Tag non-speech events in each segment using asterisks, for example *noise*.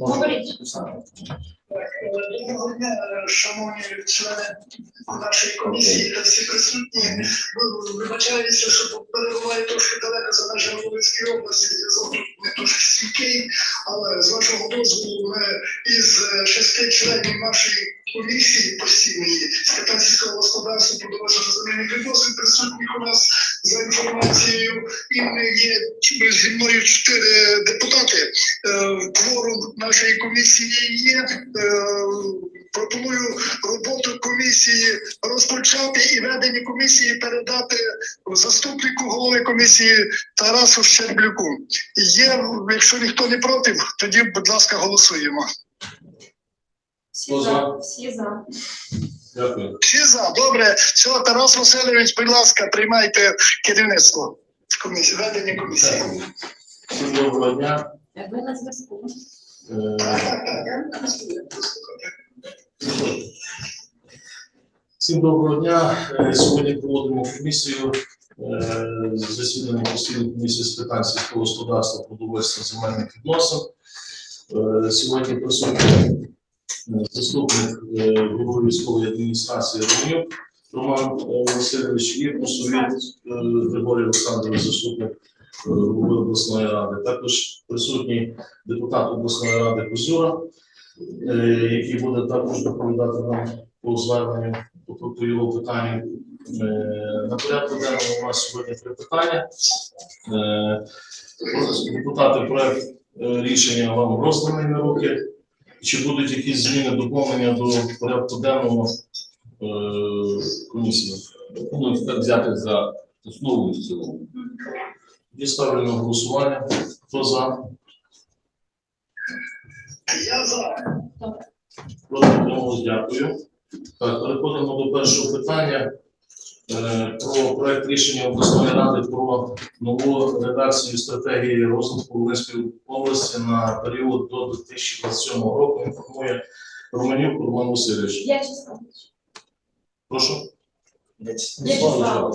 Говоріть. Шановні члени нашої комісії та всі присутні. Ви- Вибачаюся, що перебуваю трошки далеко за межами Волинської області, зв'язок не дуже стійкий, але з вашого дозволу ми із шести членів нашої комісії постійної з питань сільського господарства продовольства земельних відносин присутніх у нас за інформацією. І є зі мною чотири депутати. Е, Кворум нашої комісії є. Е, Пропоную роботу комісії розпочати і ведення комісії передати заступнику голови комісії Тарасу Щерблюку. Є, якщо ніхто не проти, тоді, будь ласка, голосуємо. Всі за. Всі за. Дякую. Всі за, добре. Все, Тарас Васильович, будь ласка, приймайте керівництво комісії, ведення комісії. Всім доброго дня. Ви на зв'язку. Е, Всім доброго дня. Е, Сьогодні проводимо комісію е, засідання постійної комісії з питань сільського господарства, продовольства, земельних відносин. Е, Сьогодні присутній е, заступник е, голови військової адміністрації Романюк Роман е, Васильович і Косовіт е, Григорій Олександрович, заступник голови обласної ради. Також присутній депутат обласної ради Козюра, який буде також доповідати нам по зверненню по, його питанню. На порядку денному у нас сьогодні три питання. Депутати, проект рішення вам розданий на руки. Чи будуть якісь зміни, доповнення до порядку денного е, комісії? Ну, так взяти за основу і в цілому. Тоді ставлю на голосування. Хто за? Я за. Проти дякую. Так, переходимо до першого питання. Е, Про проект рішення обласної ради про нову редакцію стратегії розвитку Волинської області на період до 2027 року. Інформує Романюк Роман Васильович. В'ячеслав. Прошу. В'ячеслав.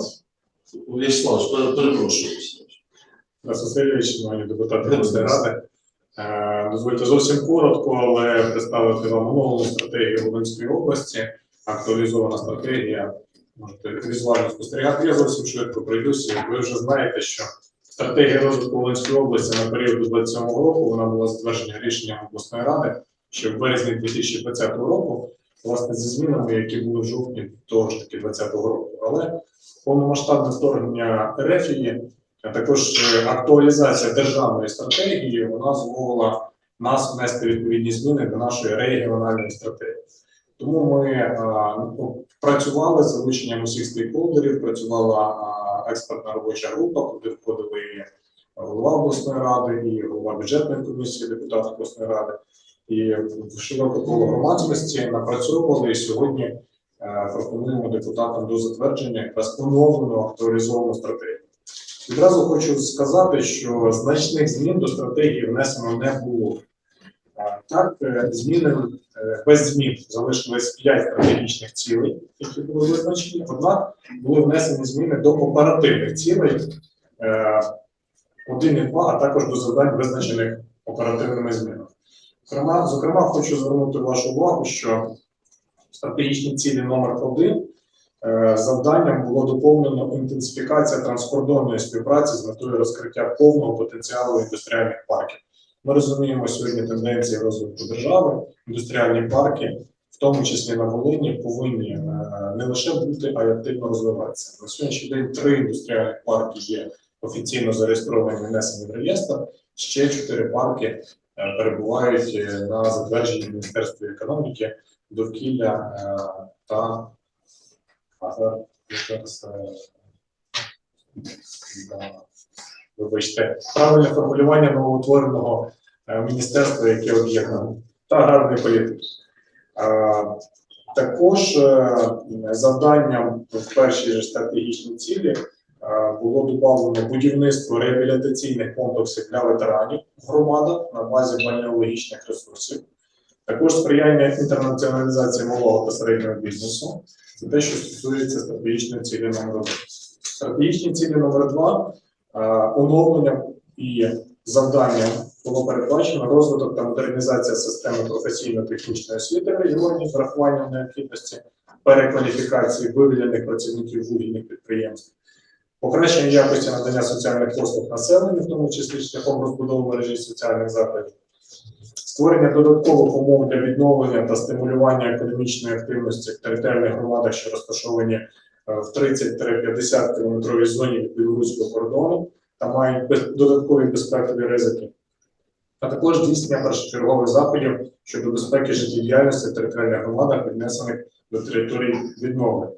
Вячеслав, пере- перепрошую. Васильович, шановні депутати обласної ради. Е, Дозвольте зовсім коротко, але представити вам оновлену стратегію Волинської області. Актуалізована стратегія. Можете візуально спостерігати. Я зовсім швидко пройдуся. Ви вже знаєте, що стратегія розвитку Волинської області на період до 27 року вона була затверджена рішенням обласної ради ще в березні 2020 року, власне, зі змінами, які були в жовтні того ж таки 2020 року. Але повномасштабне вторгнення Рефії а також е, актуалізація державної стратегії вона змогла нас внести відповідні зміни до нашої регіональної стратегії. Тому ми е, ну, працювали з залученням усіх стейкхолдерів, працювала е, експертна робоча група, куди входили і голова обласної ради, і голова бюджетної комісії, депутат обласної ради, і широке коло громадськості напрацьовували і сьогодні е, пропонуємо депутатам до затвердження якраз оновлену актуалізовану стратегію. Відразу хочу сказати, що значних змін до стратегії внесено не було. Так, е, зміни е, без змін залишились 5 стратегічних цілей, які були визначені. Однак були внесені зміни до оперативних цілей е, 1 і 2, а також до завдань, визначених оперативними змінами. Зокрема, зокрема, хочу звернути вашу увагу, що стратегічні цілі номер 1 Е, Завданням було доповнено інтенсифікація транскордонної співпраці з метою розкриття повного потенціалу індустріальних парків. Ми розуміємо сьогодні тенденції розвитку держави. Індустріальні парки, в тому числі на Волині, повинні е, не лише бути, а й активно розвиватися. На сьогоднішній день три індустріальних парки є офіційно зареєстровані, внесені в реєстр. Ще чотири парки е, перебувають е, на затвердженні Міністерства економіки, довкілля та да, Вибачте, правильне формулювання новоутвореного е, міністерства, яке об'єднано, та аграрної політики. Також е, завданням в першій стратегічній цілі е, було додано будівництво реабілітаційних комплексів для ветеранів в громадах на базі бальнеологічних ресурсів. Також сприяння інтернаціоналізації малого та середнього бізнесу. Це те, що стосується стратегічної цілі номер 1. Стратегічні цілі номер 2 оновлення і завдання було передбачено розвиток та модернізація системи професійно-технічної освіти в регіоні з врахуванням необхідності перекваліфікації вивільнених працівників вугільних підприємств, покращення якості надання соціальних послуг населенню, в тому числі шляхом розбудови мережі соціальних закладів, створення додаткових умов для відновлення та стимулювання економічної активності в територіальних громадах, що розташовані в 30-50 кілометровій зоні від білоруського кордону та мають додаткові безпекові ризики, а також здійснення першочергових заходів щодо безпеки життєдіяльності в територіальних громадах, віднесених до територій відновлення.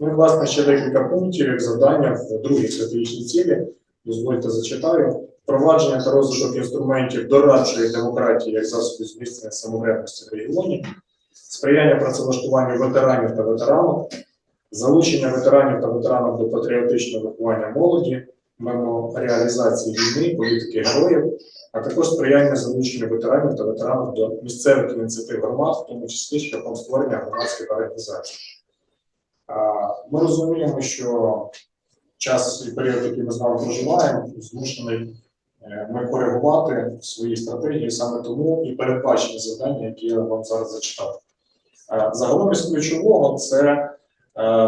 Ну і власне ще декілька пунктів як завдання в другій стратегічній цілі. Дозвольте зачитаю. Впровадження та розвиток інструментів дорадчої демократії як засобів зміцнення самоврядності в регіоні, сприяння працевлаштуванню ветеранів та ветеранок, залучення ветеранів та ветеранок до патріотичного виховання молоді, меморіалізації війни, політики героїв, а також сприяння залученню ветеранів та ветеранок до місцевих ініціатив громад, в тому числі шляхом створення громадських організацій. Ми розуміємо, що час і період, який ми з вами проживаємо, змушений е, ми коригувати свої стратегії саме тому і передбачені завдання, які я вам зараз зачитав. Е, Загалом із ключового це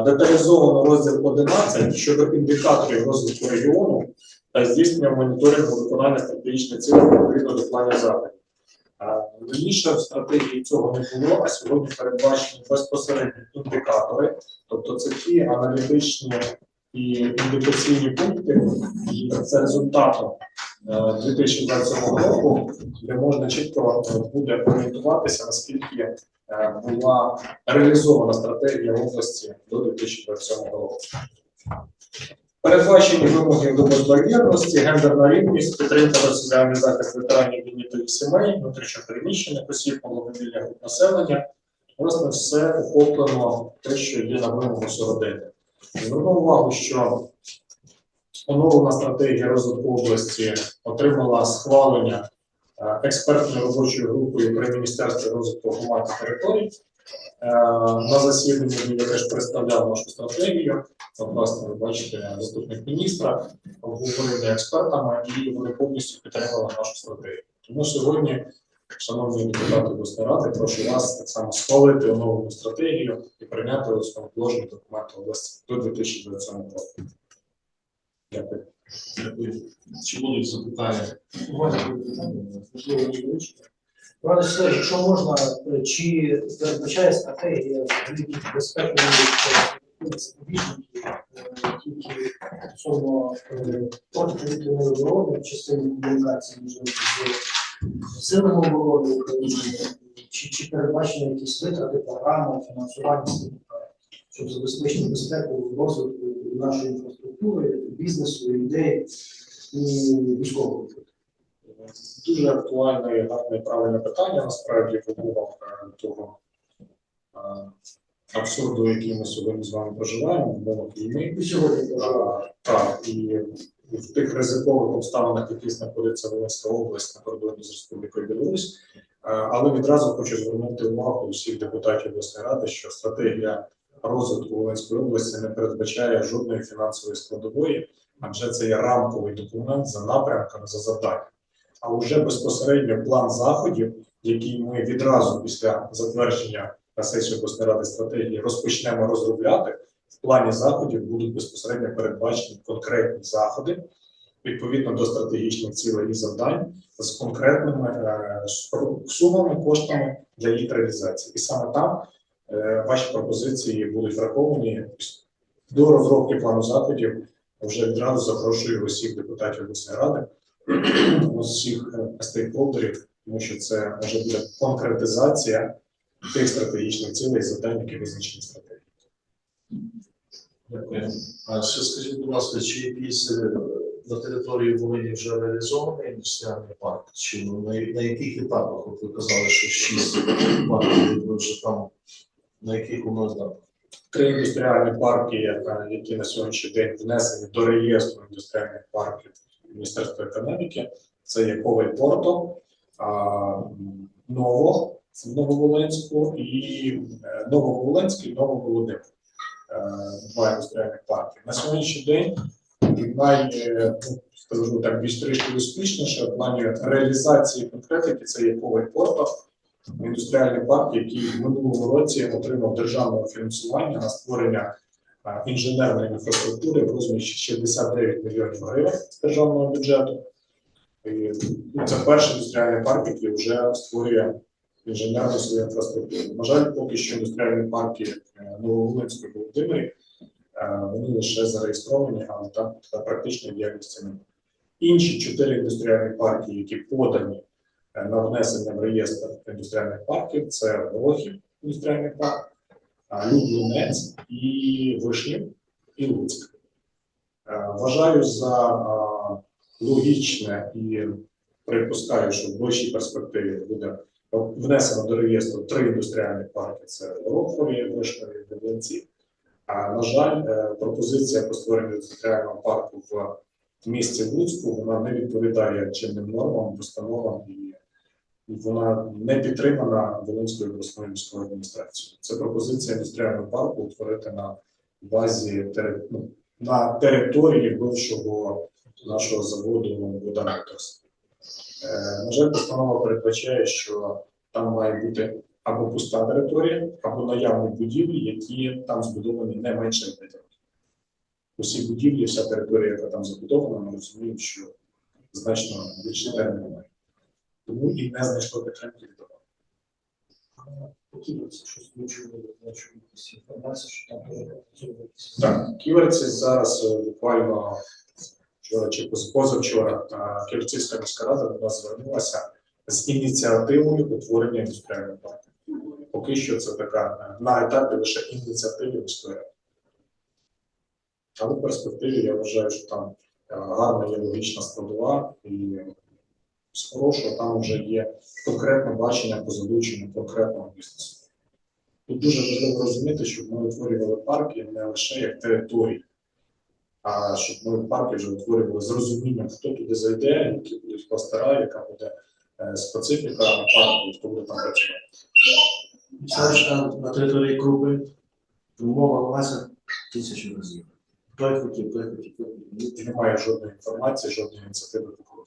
деталізовано розділ 11 щодо індикаторів розвитку регіону та здійснення моніторингу виконання стратегічних цілей відповідно до планів заходів. Е, Раніше в стратегії цього не було, а сьогодні передбачені безпосередні індикатори, тобто це ті аналітичні і індикаційні пункти, і це результатом е, 2027 року, де можна чітко е, буде орієнтуватися, наскільки е, була реалізована стратегія області до 2027 року. Передбачені вимоги до безбар'єрності, гендерна рівність, підтримка та соціальний захист ветеранів війни та їх сімей, внутрішньопереміщених осіб, маломобільних груп населення. Власне, все охоплено те, що є на вимогу сородини. Зверну увагу, що оновлена стратегія розвитку області отримала схвалення е, експертною робочою групою при Міністерстві розвитку громад та територій. Е, На засіданні я теж представляв нашу стратегію. Власне, ви бачите, заступник міністра обговорення експертами, і вони повністю підтримали нашу стратегію. Тому сьогодні, шановні депутати обласної прошу вас так само схвалити оновлену стратегію і прийняти основоположний документ області до 2027 року. Дякую. Чи будуть запитання? Пане Сергій, якщо можна, е, чи передбачає стратегія е, запобіжників е, тільки стосовно е, протиповітряної оборони в частині комунікації можливо з силами оборони України, чи, чи передбачені якісь витрати, програми, фінансування щоб забезпечити безпеку розвитку нашої інфраструктури, бізнесу, людей і військового. Дуже актуальне, і гарне і правильне питання насправді в умовах е, того е, абсурду, який ми сьогодні з вами проживаємо, в умовах війни. І сьогодні А, Так, і в тих ризикових обставинах, які знаходиться Волинська область на кордоні з Республікою Білорусь. Але відразу хочу звернути увагу усіх депутатів обласної ради, що стратегія розвитку Волинської області не передбачає жодної фінансової складової, адже це є рамковий документ за напрямками, за завданням. А вже безпосередньо план заходів, який ми відразу після затвердження сесії обласної ради стратегії розпочнемо розробляти, в плані заходів будуть безпосередньо передбачені конкретні заходи відповідно до стратегічних цілей і завдань з конкретними е, сумами, коштами для їх реалізації. І саме там ваші пропозиції будуть враховані до розробки плану заходів. Вже відразу запрошую усіх депутатів обласної ради, *clears throat* усіх е, стейкхолдерів, тому що це може буде конкретизація тих стратегічних цілей і завдань, які визначені стратегією. Дякую. А ще скажіть, будь ласка, чи якісь е, на території Волині вже реалізований індустріальний парк? Чи на, на яких етапах? От ви казали, що шість парків, вже там на яких воно етапах? Три індустріальні парки, які на сьогоднішній день внесені до реєстру індустріальних парків Міністерства економіки. Це є Коваль Порто, Ново в Нововолинську і е, Нововолинський Нововолодимир. Е, Два індустріальних парки. На сьогоднішній день най, е, ну, так, більш трішки успішніше в плані реалізації конкретики. Це є Коваль Порта, індустріальний парк, який в минулому році отримав державне фінансування на створення інженерної інфраструктури в розмірі 69 мільйонів гривень з державного бюджету. І, ну, це перший індустріальний парк, який вже створює інженерну свою інфраструктуру. На жаль, поки що індустріальні парки е, Нововолинської Володимирі е, вони лише зареєстровані, але там та практичної діяльності немає. Інші чотири індустріальні парки, які подані е, на внесення в реєстр індустріальних парків, це Рохів індустріальний парк, Люблінець і Вишнів і Луцьк. Е, Вважаю за логічне і припускаю, що в ближчій перспективі буде внесено до реєстру три індустріальні парки: це Рохові, Вишневі і Люблінці. А на жаль, е, пропозиція по створенню індустріального парку в місті Луцьку вона не відповідає чинним нормам, постановам і вона не підтримана Волинською обласною міською адміністрацією. Це пропозиція індустріального парку утворити на базі ну, на території бившого нашого заводу Вода Е, На жаль, постанова передбачає, що там має бути або пуста територія, або наявні будівлі, які там збудовані не менше 5 років. Усі будівлі, вся територія, яка там забудована, ми розуміємо, що значно більше термін немає. Тому і не знайшло підтримки від того. Хотілося щось включили, бачу якусь інформацію, що там зробити. Так, ківерці зараз е, буквально вчора чи позавчора е, Ківерцівська міська рада до нас звернулася з ініціативою утворення індустріального парку. Поки що це така е, на етапі лише ініціативи міської ради. Але в перспективі я вважаю, що там гарна є логічна складова і з хорошого там вже є конкретне бачення по залученню конкретного бізнесу. Тут дуже важливо розуміти, щоб ми утворювали парки не лише як території, а щоб ми парки вже утворювали з розумінням, хто туди зайде, які будуть кластера, яка буде е, специфіка парку, хто буде там працювати. Селища на території Крупи умова власне тисячу разів. Той хотів, той хотів, той хотів. Немає жодної інформації, жодної ініціативи по.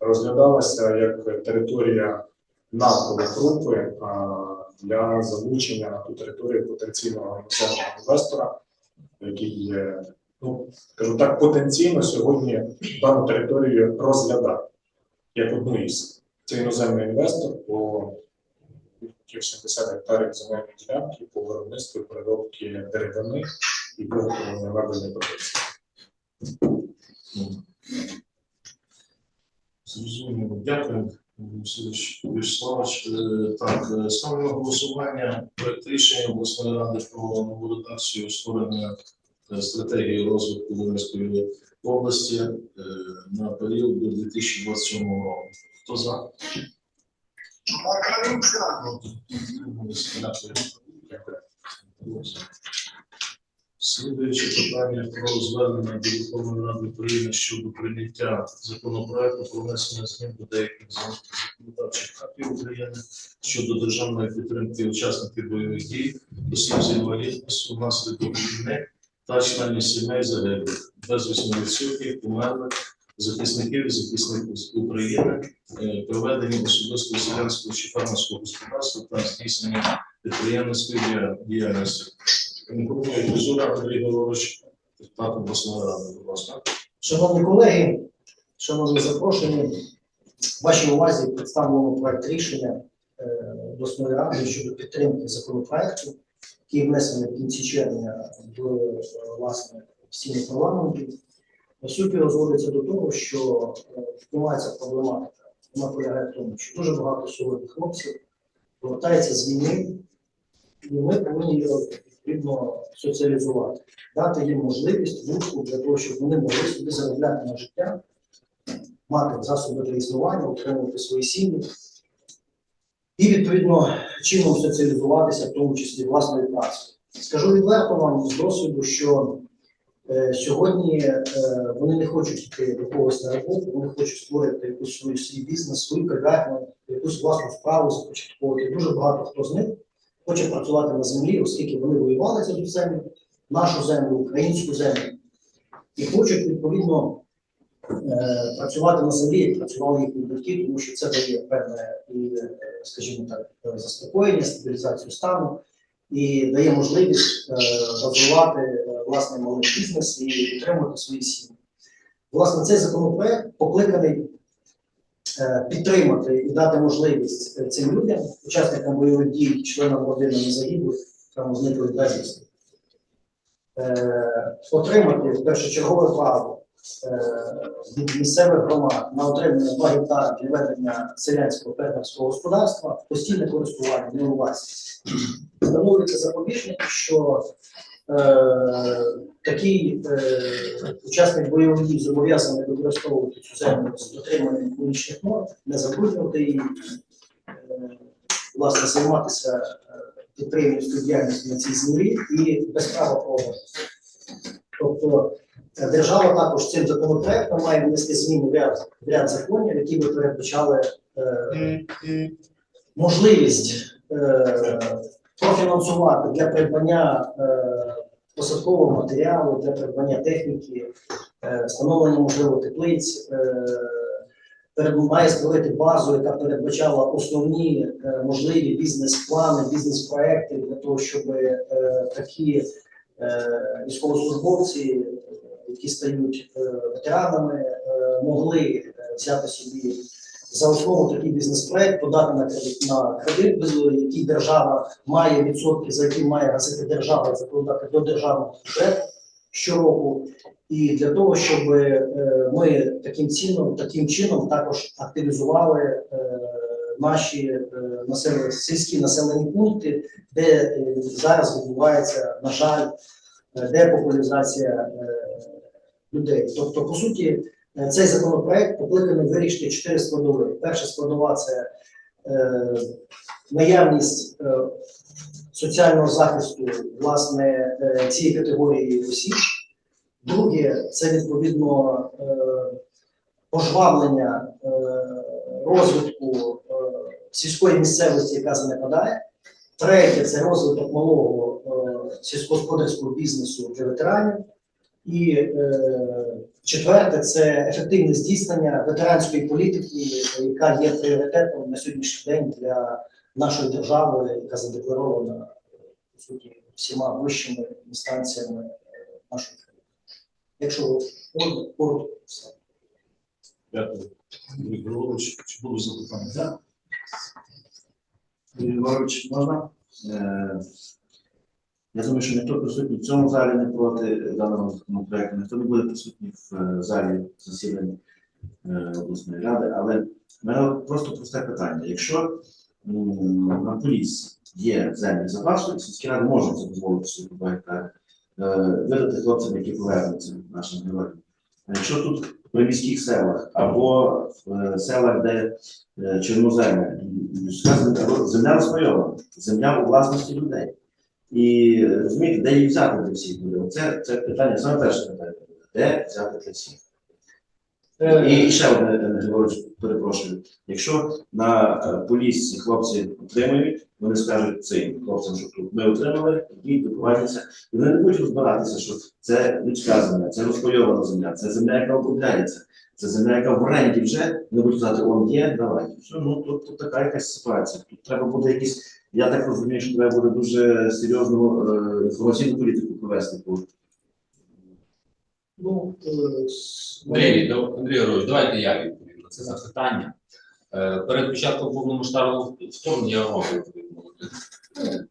Розглядалася як територія навколо групи для залучення на ту територію потенційного іноземного інвестора, який є, ну скажу так, потенційно сьогодні дану територію розглядає як одну із. Це іноземний інвестор по 70 гектарів земельної ділянки по виробництву переробки деревини і виготовлення мебельної продукції. Зрозуміло. Дякую, Вячеславович. Е, Так, е, ставлю на голосування проект рішення обласної ради про нову редакцію створення е, стратегії розвитку Волинської області на період до 2027 року. Хто за. Дякую. Слідуюче питання про звернення до Верховної Ради України щодо прийняття законопроекту про внесення змін до деяких законодавчих актів України щодо державної підтримки учасників бойових дій, осіб з інвалідністю внаслідок війни та членів сімей загиблих, безвісно відсутніх, померлих, захисників і захисників України, е, проведення особистого селянського чи фермерського господарства та здійснення підприємницької дія- діяльності. Шановні колеги, шановні запрошені, вашій увазі представлено проект рішення е, обласної ради щодо підтримки законопроекту, який внесений в кінці червня е, власне стіни парламенту. По суті, розводиться до того, що е, піднімається проблематика. Вона полягає в тому, що дуже багато сьогодні хлопців повертається з війни, і ми повинні їх відповідно соціалізувати дати їм можливість вузку для того, щоб вони могли собі заробляти на життя, мати засоби для існування, утримувати свої сім'ї і відповідно чином соціалізуватися, в тому числі власною працею. Скажу відверто вам з досвіду, що е, сьогодні е, вони не хочуть йти до когось на роботу, вони хочуть створити якусь свій бізнес, свою кав'ярню, якусь власну справу започатковувати. Дуже багато хто з них хоче працювати на землі, оскільки вони воювали за цю землю, нашу землю, українську землю, і хочуть відповідно е, працювати на землі, як працювали їхні батьки, тому що це дає певне, е, скажімо так, заспокоєння, стабілізацію стану і дає можливість е, розвивати власний малий бізнес і підтримувати свої сім'ї. Власне, цей законопроект покликаний підтримати і дати можливість е, цим людям, учасникам бойових дій, членам родини загиблих, там зниклих безвісти, е, отримати першочергове право е, від місцевих громад на отримання 2 гектари для ведення селянського фермерського господарства, постійне користування, не власність. Встановлюється запобіжник, що е, такий е, учасник бойових дій зобов'язаний використовувати цю землю з дотриманням економічних норм, не забруднювати її, е, власне, займатися е, підприємницькою діяльністю на цій землі і без права продажу. Тобто е, держава також цим законопроектом має внести зміни в ряд, в ряд законів, які би передбачали е, можливість е, профінансувати для придбання е, посадкового матеріалу, для придбання техніки, е, встановлення можливо теплиць. Е, має створити базу, яка передбачала основні можливі бізнес-плани, бізнес-проекти для того, щоб такі військовослужбовці, які стають ветеранами, могли взяти собі за основу такий бізнес-проект, подати на кредит на кредит, який держава має відсотки, за які має гасити держава і закладати до державного бюджету щороку. І для того, щоб е, ми таким чином, таким чином також активізували е, наші е, населені, сільські населені пункти, де зараз відбувається, на жаль, депопуляризація людей. Тобто, по суті, цей законопроект покликаний вирішити чотири складові. Перша складова це е, наявність е, соціального захисту власне е, цієї категорії осіб. Друге, це відповідно е, пожвавлення е, розвитку е, сільської місцевості, яка занепадає. Третє це розвиток малого е, сільськогосподарського бізнесу для ветеранів. І е, четверте це ефективне здійснення ветеранської політики, яка є пріоритетом на сьогоднішній день для нашої держави, яка задекларована по суті всіма вищими інстанціями е, нашої країни. Якщо коротко, коротко все. Дякую. Григорович, чи будуть запитання? Так. Григорович, можна? Е, Я думаю, що ніхто присутній в цьому залі не проти даного законопроекту, ніхто не буде присутній в е, залі засідань е, обласної ради, але мене просто просте питання. Якщо на поліс є землі запасу, сільські ради можуть це дозволити собі е, видати хлопцям, які повернуться нашим героям. Якщо тут при міських селах або в е, селах, де е, сказано, земля розпайована, земля у власності людей. І розумієте, де її взяти для всіх буде? Це, це питання, саме перше питання. Де взяти для всіх? Е, І ще одне, перепрошую. Якщо на е, поліс хлопці отримують, вони скажуть цим хлопцям, що тут ми отримали, і добувайтеся. І вони не будуть розбиратися, що це людська земля, це розпайована земля, це земля, яка обробляється, це земля, яка в оренді вже, не будуть казати, он є, давайте. Все, ну тут, тут така якась ситуація. Тут треба буде якісь, я так розумію, що треба буде дуже серйозну е, інформаційну політику провести Ну, е, Андрій, Андрій Григорович, давайте я відповім на це запитання. Е, Перед початком повномасштабного вторгнення я вам.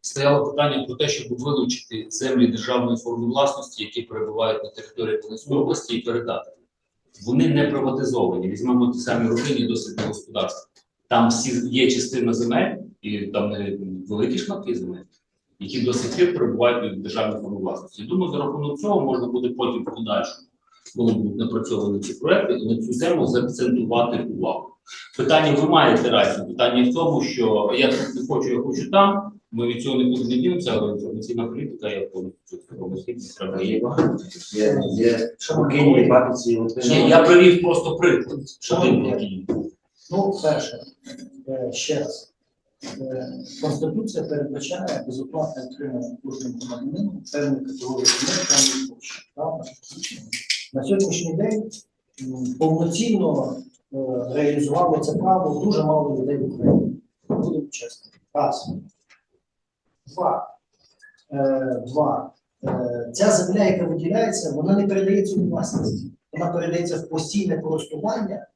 Стояло питання про те, щоб вилучити землі державної форми власності, які перебувають на території Волинської області, і передати. Вони не приватизовані. Візьмемо ті самі родинні досвідне господарства. Там всі є частина земель, і там великі шматки земель, які до сих пір перебувають в державній формі власності. Думаю, за рахунок цього можна буде потім в подальшому коли будуть напрацьовані ці проекти, і на цю тему заакцентувати увагу. Питання ви маєте рацію. Питання в тому, що я не хочу, я хочу там. Ми від цього не дінемося, але інформаційна політика, я повністю в цьому східні треба Є я привів просто приклад. Ну, перше, е, ще раз. Е, Конституція передбачає безоплатне отримання кожним громадянином певної категорії певної площі. На сьогоднішній день повноцінно е, реалізувало це право дуже мало людей в Україні. Будемо чесно. Раз. Два. Е, Два. Ця земля, яка виділяється, вона не передається у власність. Вона передається в постійне користування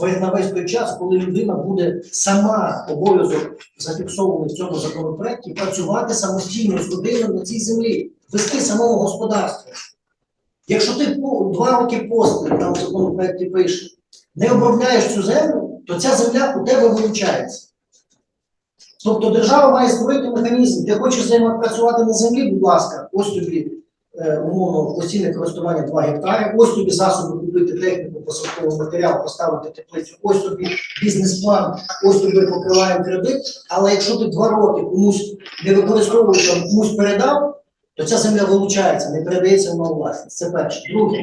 на весь той час, коли людина буде сама обов'язок зафіксований в цьому законопроекті, працювати самостійно з родиною на цій землі, вести самого господарства. Якщо ти два роки поспіль там в законопроекті пише, не обробляєш цю землю, то ця земля у тебе вилучається. Тобто держава має створити механізм, ти хочеш займа- працювати на землі, будь ласка, ось тобі е, умовно постійне користування 2 гектари, ось тобі засоби купити техніку, посадковий матеріал, поставити теплицю, ось тобі бізнес-план, ось тобі покриваємо кредит. Але якщо ти два роки комусь не використовуєш, а комусь передав, то ця земля вилучається, не передається на власність. Це перше. Друге,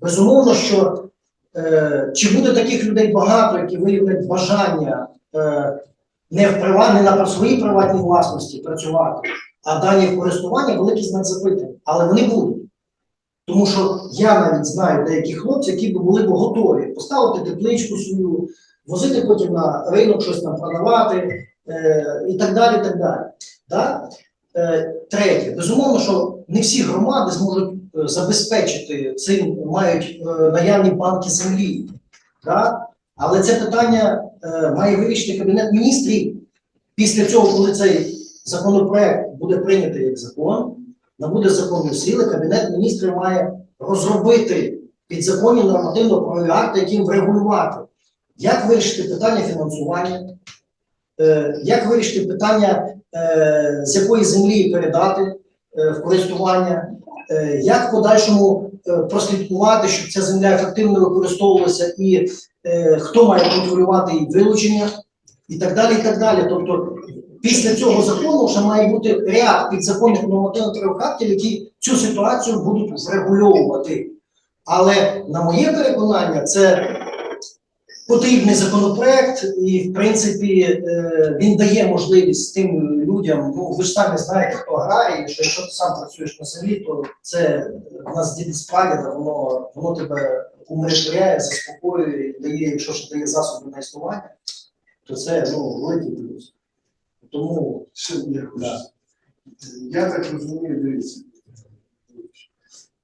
безумовно, що е, чи буде таких людей багато, які виявлять бажання е, не в прива, не на своїй приватній власності працювати, а дані в користування великий знак запитання. Але вони будуть. Тому що я навіть знаю деяких хлопців, які б були б готові поставити тепличку свою, возити потім на ринок щось там продавати е, і так далі. так далі. Да? Е, третє, безумовно, що не всі громади зможуть е, забезпечити цим, мають е, наявні банки землі. Да? Але це питання е, має вирішити Кабінет міністрів. Після цього, коли цей законопроект буде прийнятий як закон, набуде законної сили, Кабінет міністрів має розробити підзаконні нормативно-правові акти, яким врегулювати, як вирішити питання фінансування, е, як вирішити питання, е, з якої землі передати е, в користування, як в подальшому прослідкувати, щоб ця земля ефективно використовувалася і хто має контролювати її вилучення, і так далі. і так далі. Тобто, після цього закону вже має бути ряд підзаконних нормативних актів, які цю ситуацію будуть врегульовувати. Але на моє переконання, це потрібний законопроект, і в принципі е, він дає можливість тим людям. Ну ви ж самі знаєте, хто аграрій, що якщо ти сам працюєш на селі, то це в нас діді з прадіда, воно воно тебе умиротворяє, заспокоює, дає, якщо ж дає засоби на існування, то це ну великий плюс. Тому я хочу. Да. Я так розумію, дивіться.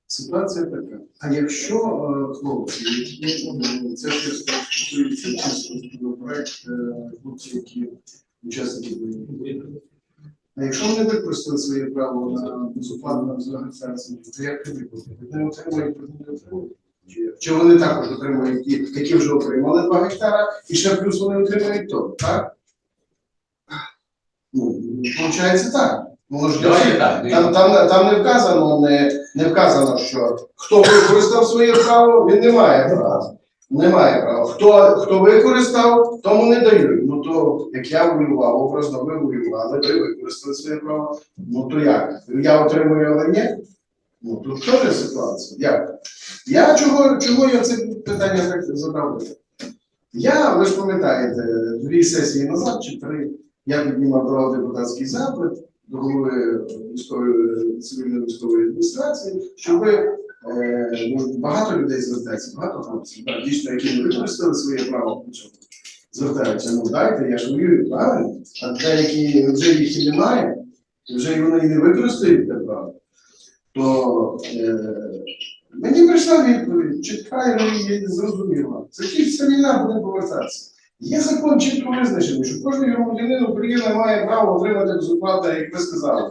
Ситуація така. А якщо е, хлопці, які ну, це ж стосується чисто законопроект, е, хлопці, які учасники бойових. А якщо вони використали своє право на безоплатну організацію, то як тоді буде? Вони отримують, не отримують? Чи, вони також отримують які вже отримали 2 гектара, і ще плюс вони отримують то, так? Ну, виходить так. Ну, Воно Давайте так. там, там, там не вказано, не, не вказано, що хто використав своє право, він не має права. Не має права. Хто, хто використав, тому не дають. Ну то як я воював, образно ви воювали, ви використали своє право. Ну то як? Я отримую, але ні? Ну тут теж ситуація. Як? Я чого, чого я це питання так задав? Я, ви ж пам'ятаєте, дві сесії назад чи три, я піднімав до депутатський запит до голови цивільної військової адміністрації, щоб е, багато людей звертається, багато хлопців, дійсно, які не використали своє право. Звертаються, ну дайте, я ж воюю, правильно? А деякі вже їх і немає, вже і вони і не використають те право. То е, мені прийшла відповідь, чітка і зрозуміла. Закінчиться війна, буде повертатися. Є закон чітко визначений, що кожен громадянин України має право отримати безоплатно, як ви сказали.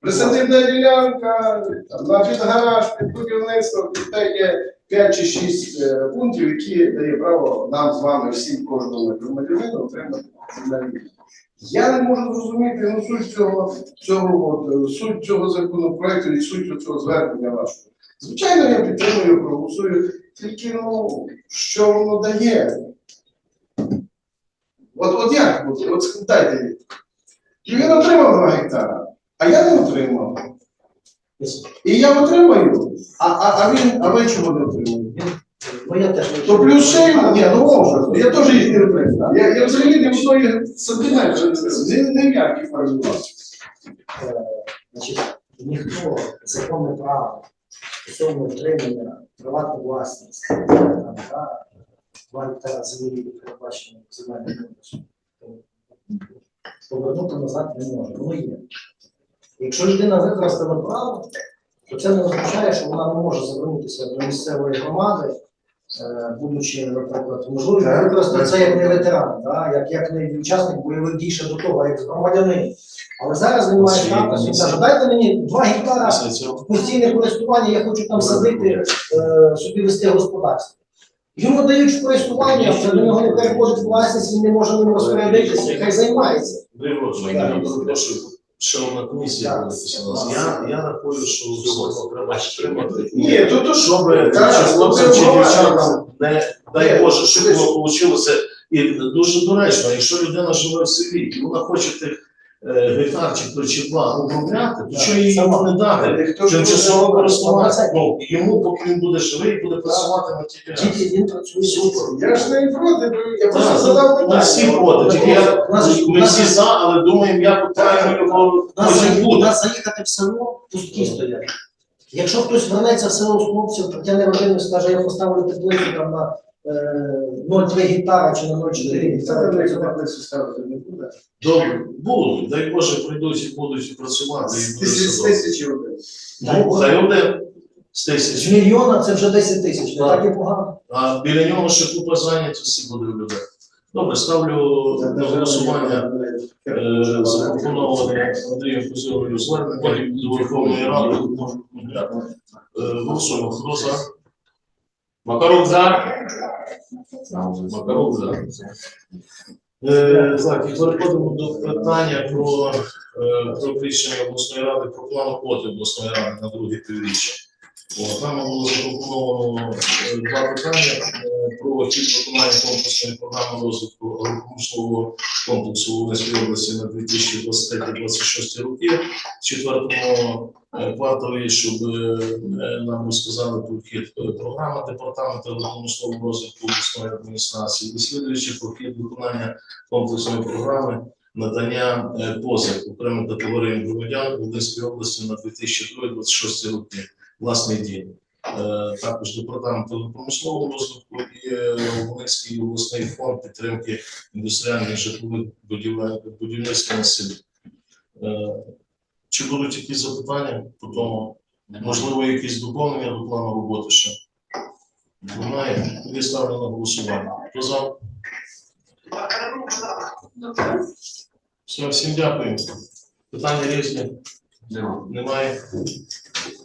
Присадибна ділянка, на підгараж, під будівництво, те є 5 чи 6 е, пунктів, які дає право нам з вами, всім кожному громадянину отримати земельну ділянку. Я не можу зрозуміти ну, суть цього, цього, от, е, суть цього законопроекту і суть цього звернення вашого. Звичайно, я підтримую, проголосую, тільки ну, що воно дає? От, от як? От, от дайте відповідь. І він отримав 2 гектара, а я не отримав. І я отримаю, а, а, а він, а ви чого не отримали? ну То плюс ще йому, ні, ну може, я теж їх не отримав. Я, я взагалі не в свої сантиметри, не, не в які формулювати. е, значить, ніхто законне право стосовно утримання приватної власності, там, да, два гектара землі передбачені земельним кодексом, повернути назад не може. Воно є. Якщо людина використала право, то це не означає, що вона не може звернутися до місцевої громади, е, будучи, наприклад, можливо, використати це як не ветеран, да, як, як не учасник бойових дій ще до того, як громадянин. Але зараз він має Це є він каже, дайте мені два гектара в постійне користування, я хочу там садити, е, собі вести господарство. Йому дають в користування, вже до нього не переходить власність, він не може ним розпорядитися, хай займається. Перепрошую, комісія. Я, я рахую, що все треба підтримати. Ні, тут то що? Дівчатам не дай Боже, щоб воно вийшло. І дуже доречно, якщо людина живе в селі і вона хоче тих е, гектарчик чи два обробляти, то що їй йому не дати? Тимчасово не користування. Ну, йому, поки він буде живий, буде працювати на ті ділянці. Тільки він працює. Супер. Я ж не проти, я просто задав Ми всі проти, тільки я, ми всі за, але думаємо, як правильно його нас, потім буде. нас заїхати в село, пусткі стоять. Якщо хтось вернеться в село з хлопців, Тетяна Вадимівна скаже, я поставлю теплицю там на 0,3 гектара чи на 0,4 гектара. Це то ставити не буде. Добре, будуть, дай Боже, прийдуть і будуть працювати. І буде добре. тисячі один. Ну, хай один з З тисяч. мільйона це вже 10 тисяч, не Так. і погано. А біля нього ще купа зайнятості буде в людей. Добре, ставлю на голосування е, запропоноване Андрієм Кузьовою звернення до Верховної Ради. Е, Голосуємо. Хто за? Макарук за. Макарук за. Е, Так, і переходимо до питання про, е, про рішення обласної ради про план роботи обласної ради на друге півріччя. От, Нам було запропоновано е, два питання е, про хід виконання комплексної програми розвитку агропромислового комплексу Волинської області на 2023-2026 роки. Четвертому е, кварталі, щоб нам розказали про хід програми департаменту агропромислового розвитку обласної адміністрації, і слідуючи про хід виконання комплексної програми надання позик окремим категоріям громадян Волинської області на 2002-2026 роки власний дім. Е, Також департамент промислового розвитку і е, Волинський обласний фонд підтримки індустріальних житлових будівництва на. Е, Чи будуть якісь запитання по тому? Можливо, якісь доповнення до плану роботи ще? Немає. Тоді ставлю на голосування. Хто за? Все, всім дякую. Питання різні? Нема. Немає.